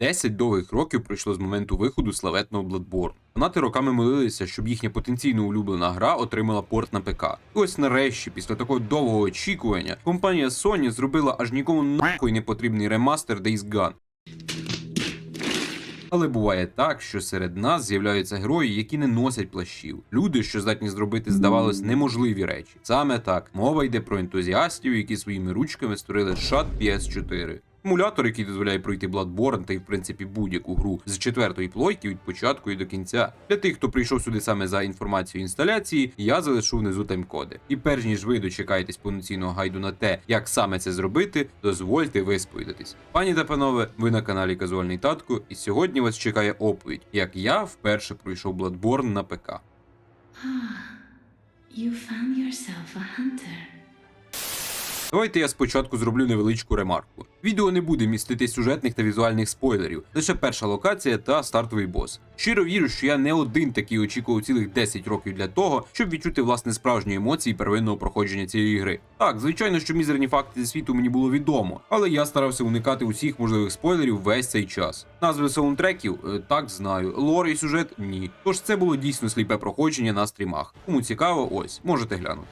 10 довгих років пройшло з моменту виходу славетного Bloodborne. Фанати роками молилися, щоб їхня потенційно улюблена гра отримала порт на ПК. І ось нарешті, після такого довгого очікування, компанія Sony зробила аж нікому нахуй не потрібний ремастер Days Gone. Але буває так, що серед нас з'являються герої, які не носять плащів. Люди, що здатні зробити, здавалось, неможливі речі. Саме так мова йде про ентузіастів, які своїми ручками створили шат PS4. Емулятор, який дозволяє пройти Bloodborne та й в принципі будь-яку гру з четвертої плойки від початку і до кінця. Для тих, хто прийшов сюди саме за інформацією інсталяції, я залишу внизу таймкоди. І перш ніж ви дочекаєтесь повноцінного гайду на те, як саме це зробити, дозвольте висповідатись. Пані та панове, ви на каналі Казуальний Татко, і сьогодні вас чекає оповідь, як я вперше пройшов Bloodborne на ПК. You found. Давайте я спочатку зроблю невеличку ремарку. Відео не буде містити сюжетних та візуальних спойлерів, лише перша локація та стартовий бос. Щиро вірю, що я не один такий очікував цілих 10 років для того, щоб відчути власне справжні емоції первинного проходження цієї гри. Так, звичайно, що мізерні факти зі світу мені було відомо, але я старався уникати усіх можливих спойлерів весь цей час. Назви саундтреків Е, так знаю, лор і сюжет ні. Тож це було дійсно сліпе проходження на стрімах. Кому цікаво, ось можете глянути.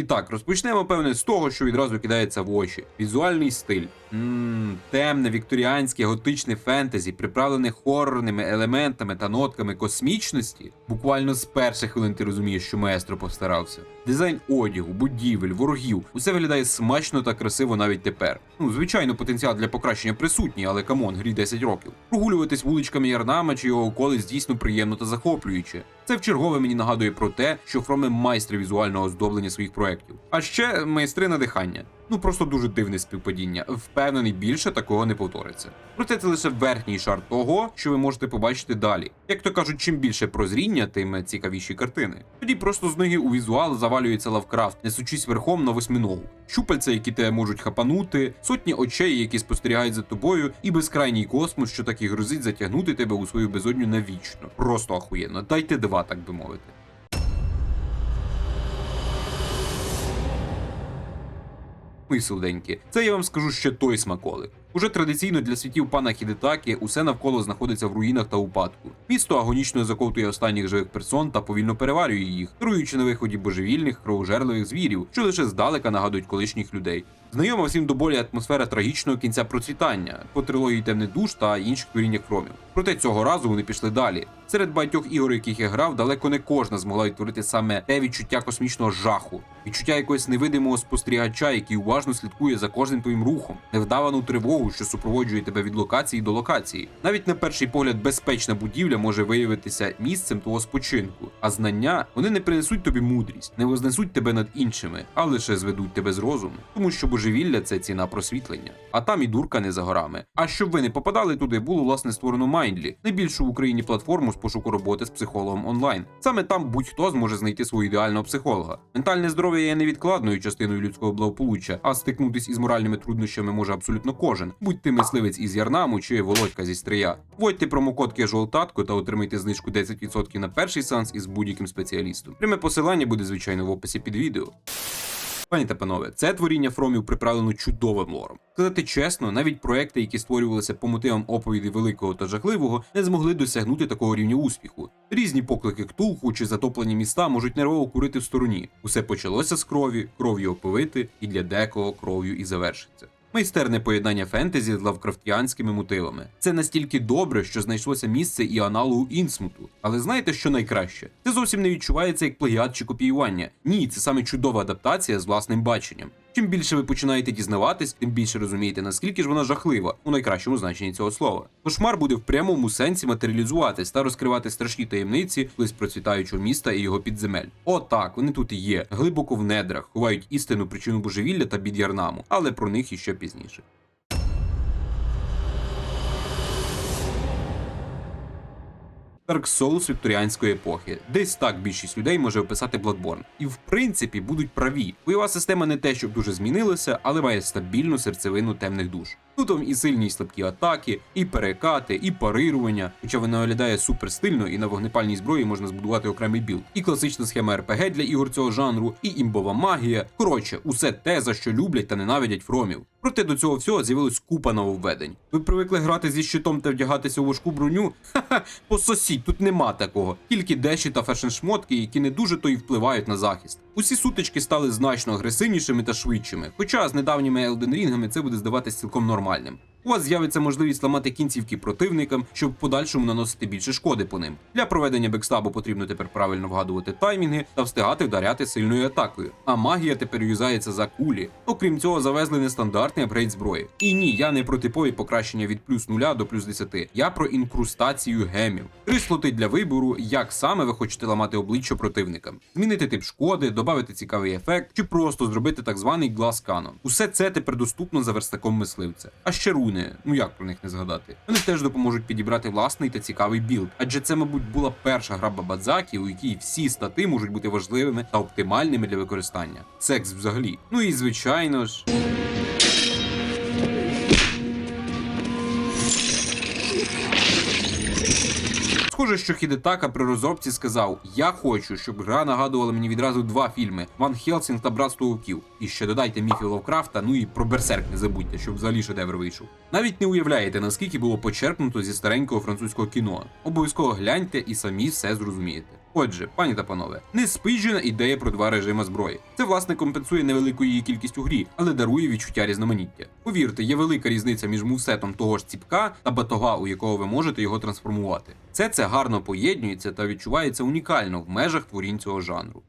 І так, розпочнемо, певне, з того, що відразу кидається в очі. Візуальний стиль. Ммм, темне, вікторіанське, готичне фентезі, приправлене хорорними елементами та нотками космічності. Буквально з перших хвилин ти розумієш, що маестро постарався. Дизайн одягу, будівель, ворогів усе виглядає смачно та красиво навіть тепер. Ну, звичайно, потенціал для покращення присутній, але камон, грі 10 років. Прогулюватись вуличками Ярнама чи його околиць дійсно приємно та захоплююче. Це вчергове мені нагадує про те, що фроми майстри візуального оздоблення своїх проєктів. А ще майстри надихання. Ну просто дуже дивне співпадіння. Впевнений, більше такого не повториться. Проте це лише верхній шар того, що ви можете побачити далі. Як то кажуть, чим більше прозріння, тим цікавіші картини. Тоді просто з ноги у візуал завалюється Лавкрафт, несучись верхом на восьминогу. Щупальця, які тебе можуть хапанути, сотні очей, які спостерігають за тобою, і безкрайній космос, що так і грозить затягнути тебе у свою безодню навічно. Просто ахуєнно. Дайте два, так би мовити. Мої солоденькі, це я вам скажу ще той смаколик. Уже традиційно для світів пана Хідетакі усе навколо знаходиться в руїнах та упадку. Місто агонічно заковтує останніх живих персон та повільно переварює їх, керуючи на виході божевільних, кровожерливих звірів, що лише здалека нагадують колишніх людей. Знайома всім до болі атмосфера трагічного кінця процвітання по трилогії темний душ та інших творіннях хромів. Проте цього разу вони пішли далі. Серед багатьох ігор, яких я грав, далеко не кожна змогла відтворити саме те відчуття космічного жаху, відчуття якогось невидимого спостерігача, який уважно слідкує за кожним твоїм рухом, невдавану тривогу, що супроводжує тебе від локації до локації. Навіть на перший погляд безпечна будівля може виявитися місцем твого спочинку, а знання вони не принесуть тобі мудрість, не вознесуть тебе над іншими, а лише зведуть тебе з розуму, тому що божевілля це ціна просвітлення. А там і дурка не за горами. А щоб ви не попадали туди, було власне створено Mindly, найбільшу в Україні платформу з пошуку роботи з психологом онлайн. Саме там будь-хто зможе знайти свого ідеального психолога. Ментальне здоров'я є невідкладною частиною людського благополуччя, а стикнутись із моральними труднощами може абсолютно кожен, будь ти мисливець із Ярнаму чи Володька зі Стрия. Вводьте промокод Casual та отримайте знижку 10% на перший сеанс із будь-яким спеціалістом. Пряме посилання буде звичайно в описі під відео. Пані та панове, це творіння Фромів приправлено чудовим лором. Сказати чесно, навіть проекти, які створювалися по мотивам оповіді великого та жахливого, не змогли досягнути такого рівня успіху. Різні поклики ктулху чи затоплені міста можуть нервово курити в стороні. Усе почалося з крові, кров'ю оповити, і для декого кров'ю і завершиться. Майстерне поєднання фентезі з лавкрафтіанськими мотивами. Це настільки добре, що знайшлося місце і аналогу інсмуту. Але знаєте, що найкраще? Це зовсім не відчувається як плагіат чи копіювання. Ні, це саме чудова адаптація з власним баченням. Чим більше ви починаєте дізнаватись, тим більше розумієте, наскільки ж вона жахлива у найкращому значенні цього слова. Кошмар буде в прямому сенсі матеріалізуватись та розкривати страшні таємниці колись процвітаючого міста і його підземель. Отак, вони тут і є, глибоко в недрах, ховають істину причину божевілля та бід'ярнаму, але про них іще пізніше. Dark Souls вікторіанської епохи. Десь так більшість людей може описати Bloodborne. І в принципі будуть праві. Бойова система не те, щоб дуже змінилася, але має стабільну серцевину темних душ. Тут вам і сильні і слабкі атаки, і перекати, і парирування, хоча вона виглядає супер стильно, і на вогнепальній зброї можна збудувати окремий білд, і класична схема РПГ для ігор цього жанру, і імбова магія. Коротше, усе те, за що люблять та ненавидять фромів. Проте до цього всього з'явилось купа нововведень. Ви привикли грати зі щитом та вдягатися у важку броню? Ха-ха, пососіть, тут нема такого. Тільки деші та фешн-шмотки, які не дуже то й впливають на захист. Усі сутички стали значно агресивнішими та швидшими, хоча з недавніми Elden Ringами це буде здаватись цілком нормальним. У вас з'явиться можливість ламати кінцівки противникам, щоб в подальшому наносити більше шкоди по ним. Для проведення бекстабу потрібно тепер правильно вгадувати таймінги та встигати вдаряти сильною атакою. А магія тепер юзається за кулі. Окрім цього, завезли нестандартний апгрейд зброї. І ні, я не про типові покращення від плюс 0 до плюс 10. Я про інкрустацію гемів. Три слоти для вибору, як саме ви хочете ламати обличчя противникам, змінити тип шкоди, додати цікавий ефект, чи просто зробити так званий глас канон. Усе це тепер доступно за верстаком мисливця. А ще руни, ну як про них не згадати. Вони теж допоможуть підібрати власний та цікавий білд, адже це, мабуть, була перша гра Бабадзакі, у якій всі стати можуть бути важливими та оптимальними для використання. Секс взагалі. Ну і звичайно ж. Схоже, що Хідетака при розробці сказав: Я хочу, щоб гра нагадувала мені відразу два фільми: Ван Хелсінг та Братство Вовків. І ще додайте міфі Ловкрафта, ну і про Берсерк не забудьте, щоб взагалі шедевр вийшов. Навіть не уявляєте, наскільки було почерпнуто зі старенького французького кіно. Обов'язково гляньте і самі все зрозумієте. Отже, пані та панове, неспиджена ідея про два режими зброї. Це власне компенсує невелику її кількість у грі, але дарує відчуття різноманіття. Повірте, є велика різниця між мувсетом того ж ціпка та батога, у якого ви можете його трансформувати. Все це гарно поєднується та відчувається унікально в межах творінь цього жанру.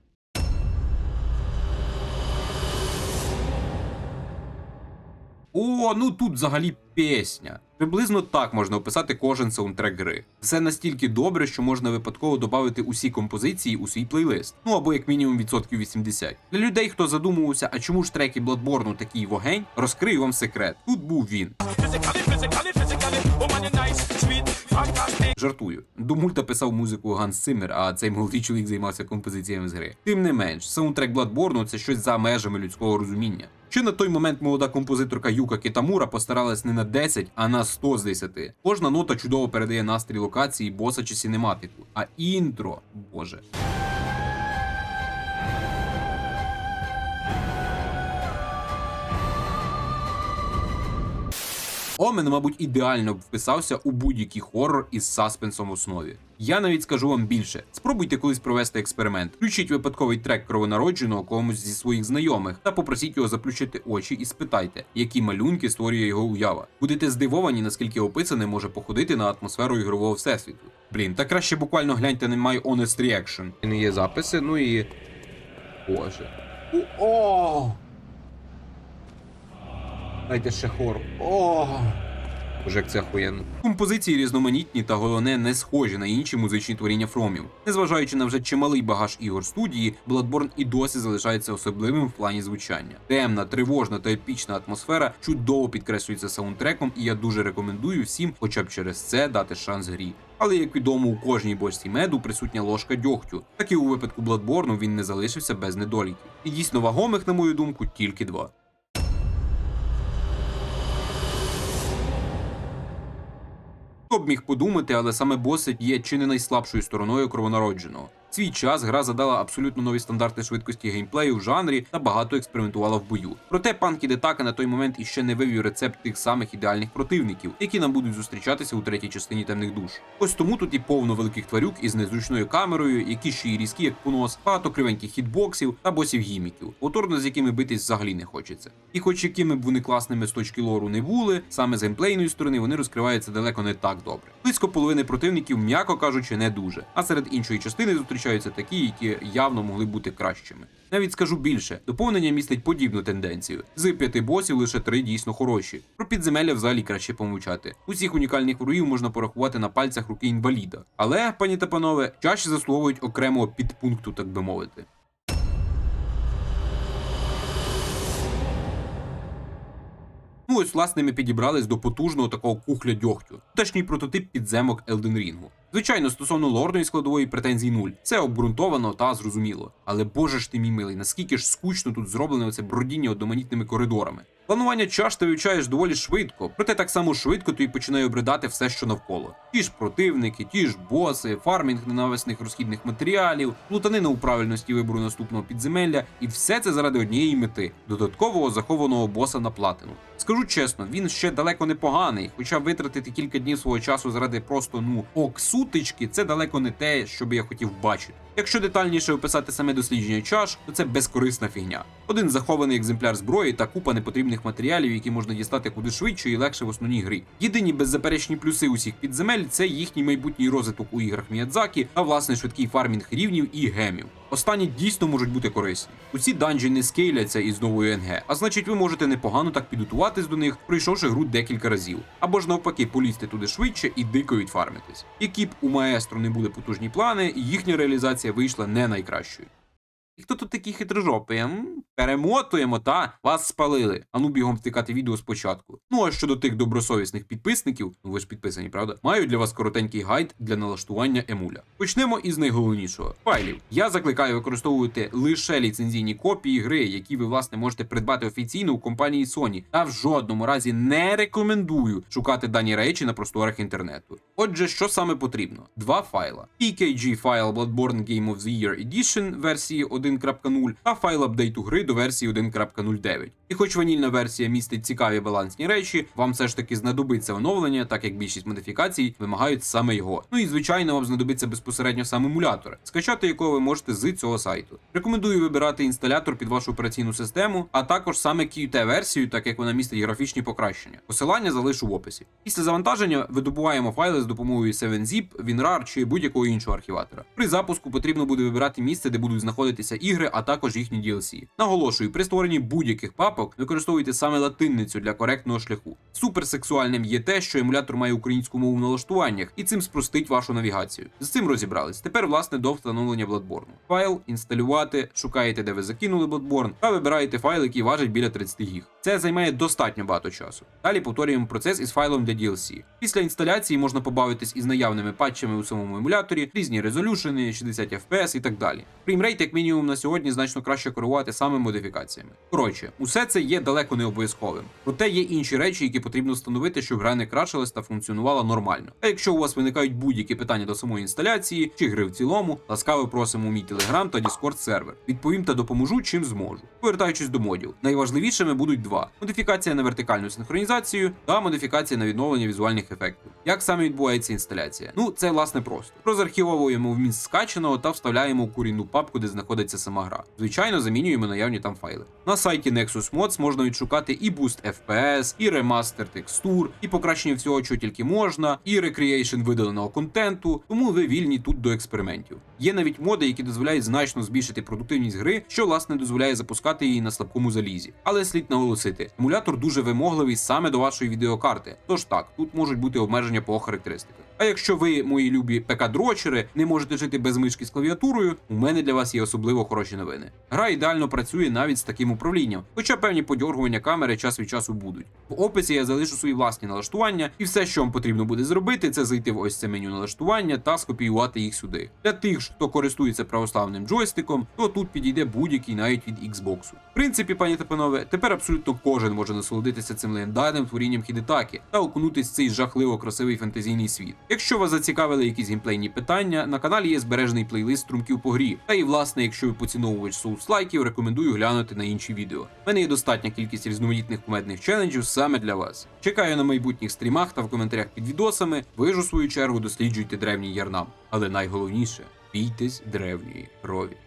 О, ну тут взагалі пісня. Приблизно так можна описати кожен саундтрек гри. Все настільки добре, що можна випадково додати усі композиції у свій плейлист, ну або як мінімум відсотків 80. Для людей, хто задумувався, а чому ж треки Bloodborne такий вогень, розкрию вам секрет. Тут був він. Physically, physically, woman, you nice, sweet, fantastic. Жартую. До мульта писав музику Ганс Циммер, а цей молодий чоловік займався композиціями з гри. Тим не менш, саундтрек Bloodborne – це щось за межами людського розуміння. Чи на той момент молода композиторка Юка Кітамура постаралась не на 10, а на 100 з 10. Кожна нота чудово передає настрій локації, боса чи синематику. А інтро, боже. Омен, мабуть, ідеально б вписався у будь-який хоррор із саспенсом в основі. Я навіть скажу вам більше: спробуйте колись провести експеримент. Включіть випадковий трек кровонародженого комусь зі своїх знайомих та попросіть його заплющити очі і спитайте, які малюнки створює його уява. Будете здивовані, наскільки описане може походити на атмосферу ігрового всесвіту. Блін, та краще буквально гляньте на My Honest Reaction. Не є записи, ну і. Боже. О! Дайте ще хор. О! Боже, як це охуєнно. Композиції різноманітні та головне не схожі на інші музичні творіння фромів. Незважаючи на вже чималий багаж ігор студії, Bloodborne і досі залишається особливим в плані звучання. Темна, тривожна та епічна атмосфера чудово підкреслюється саундтреком, і я дуже рекомендую всім, хоча б через це дати шанс грі. Але як відомо, у кожній бочці меду присутня ложка дьогтю. Так і у випадку Bloodborne він не залишився без недоліків. І дійсно вагомих, на мою думку, тільки два. Хто б міг подумати, але саме босить є чи не найслабшою стороною кровонародженого. Свій час гра задала абсолютно нові стандарти швидкості геймплею в жанрі та багато експериментувала в бою. Проте пан Кідетака на той момент іще не вивів рецепт тих самих ідеальних противників, які нам будуть зустрічатися у третій частині темних душ. Ось тому тут і повно великих тварюк із незручною камерою, які ще й різкі, як понос, багато кривеньких хітбоксів та босів гіміків, оторно з якими битись взагалі не хочеться. І хоч якими б вони класними з точки лору не були, саме з геймплейної сторони вони розкриваються далеко не так добре. Близько половини противників, м'яко кажучи, не дуже. А серед іншої частини зустрічаються такі, які явно могли бути кращими. Навіть скажу більше, доповнення містить подібну тенденцію. З п'яти босів лише три дійсно хороші. Про підземелля взагалі краще помовчати. Усіх унікальних ворогів можна порахувати на пальцях руки інваліда. Але, пані та панове, чаще заслуговують окремого підпункту, так би мовити. Ну ось, власне, ми підібрались до потужного такого кухля дьогтю, точній прототип підземок Ring. Звичайно, стосовно лорної складової претензій нуль. Це обґрунтовано та зрозуміло. Але боже ж ти мій милий, наскільки ж скучно тут зроблене оце бродіння одноманітними коридорами. Планування чаш ти вивчаєш доволі швидко, проте так само швидко тобі починає обридати все, що навколо. Ті ж противники, ті ж боси, фармінг ненависних розхідних матеріалів, плутанина у правильності вибору наступного підземелля, і все це заради однієї мети додаткового захованого боса на платину. Скажу чесно, він ще далеко не поганий, хоча витратити кілька днів свого часу заради просто ну оксутички, це далеко не те, що би я хотів бачити. Якщо детальніше описати саме дослідження чаш, то це безкорисна фігня. Один захований екземпляр зброї та купа непотрібних матеріалів, які можна дістати куди швидше і легше в основній грі. Єдині беззаперечні плюси усіх підземель це їхній майбутній розвиток у іграх Міядзакі та власне швидкий фармінг рівнів і гемів. Останні дійсно можуть бути корисні. Усі данжі не скейляться із новою НГ, а значить, ви можете непогано так підготуватись до них, пройшовши гру декілька разів. Або ж навпаки, полізти туди швидше і дико відфармитись. Які б у маестро не були потужні плани, їхня реалізація вийшла не найкращою. І хто тут такі хитрожопи? М? Перемотуємо, та вас спалили. Ану бігом втикати відео спочатку. Ну а щодо тих добросовісних підписників, ну ви ж підписані, правда? Маю для вас коротенький гайд для налаштування емуля. Почнемо із найголовнішого файлів. Я закликаю використовувати лише ліцензійні копії гри, які ви власне можете придбати офіційно у компанії Sony. Та в жодному разі не рекомендую шукати дані речі на просторах інтернету. Отже, що саме потрібно? Два файла: PKG файл Bloodborne Game of the Year Edition версії 1.0 та файл апдейту гри до версії 1.09. І хоч ванільна версія містить цікаві балансні речі, вам все ж таки знадобиться оновлення, так як більшість модифікацій вимагають саме його. Ну і звичайно, вам знадобиться безпосередньо сам емулятор, скачати якого ви можете з цього сайту. Рекомендую вибирати інсталятор під вашу операційну систему, а також саме qt версію, так як вона містить графічні покращення. Посилання залишу в описі. Після завантаження видобуваємо файли з допомогою 7zip, WinRAR чи будь-якого іншого архіватора. При запуску потрібно буде вибирати місце, де будуть знаходитися ігри, а також їхні DLC. Наголошую, при створенні будь-яких папок використовуйте саме латинницю для коректного шляху. Суперсексуальним є те, що емулятор має українську мову в налаштуваннях, і цим спростить вашу навігацію. З цим розібрались. Тепер, власне, до встановлення Bloodborne. Файл інсталювати, шукаєте, де ви закинули Bloodborne, та вибираєте файл, який важить біля 30 гіг. Це займає достатньо багато часу. Далі повторюємо процес із файлом для DLC. Після інсталяції можна побавитись із наявними патчами у самому емуляторі, різні резолюшени, 60 FPS і так далі. Фреймрейт, як мінімум, на сьогодні значно краще керувати саме модифікаціями. Коротше, усе це є далеко не обов'язковим. Проте є інші речі, які потрібно встановити, щоб гра не крашилась та функціонувала нормально. А якщо у вас виникають будь-які питання до самої інсталяції чи гри в цілому, ласкаво просимо мій телеграм та Discord сервер. Відповім та допоможу чим зможу. Повертаючись до модів, найважливішими будуть два: модифікація на вертикальну синхронізацію та модифікація на відновлення візуальних ефектів. Як саме відбувається інсталяція? Ну це власне просто. Розархівовуємо вміст скачаного та вставляємо у курінну папку, де знаходиться сама гра. Звичайно, замінюємо наявні там файли. На сайті Nexus Mods можна відшукати і буст FPS, і ремастер текстур, і покращення всього, що тільки можна, і рекреейшн видаленого контенту, тому ви вільні тут до експериментів. Є навіть моди, які дозволяють значно збільшити продуктивність гри, що власне дозволяє запускати її на слабкому залізі. Але слід наголосити, емулятор дуже вимогливий саме до вашої відеокарти. Тож так, тут можуть бути обмеження по характеристиках. А якщо ви, мої любі ПК-дрочери, не можете жити без мишки з клавіатурою, у мене для вас є особливо хороші новини. Гра ідеально працює навіть з таким управлінням, хоча певні подьоргування камери час від часу будуть. В описі я залишу свої власні налаштування, і все, що вам потрібно буде зробити, це зайти в ось це меню налаштування та скопіювати їх сюди. Для тих, хто користується православним джойстиком, то тут підійде будь-який навіть від Xbox. В принципі, пані та панове, тепер абсолютно кожен може насолодитися цим легендарним творінням Хідетакі та окунутись в цей жахливо красивий фентезійний світ. Якщо вас зацікавили якісь геймплейні питання, на каналі є збережений плейлист струмків по грі. Та і власне, якщо ви поціновувач соус-лайків, рекомендую глянути на інші відео. У мене є достатня кількість різноманітних кумедних челенджів саме для вас. Чекаю на майбутніх стрімах та в коментарях під відосами. Ви ж у свою чергу досліджуйте древній ярнам. Але найголовніше бійтесь древньої крові.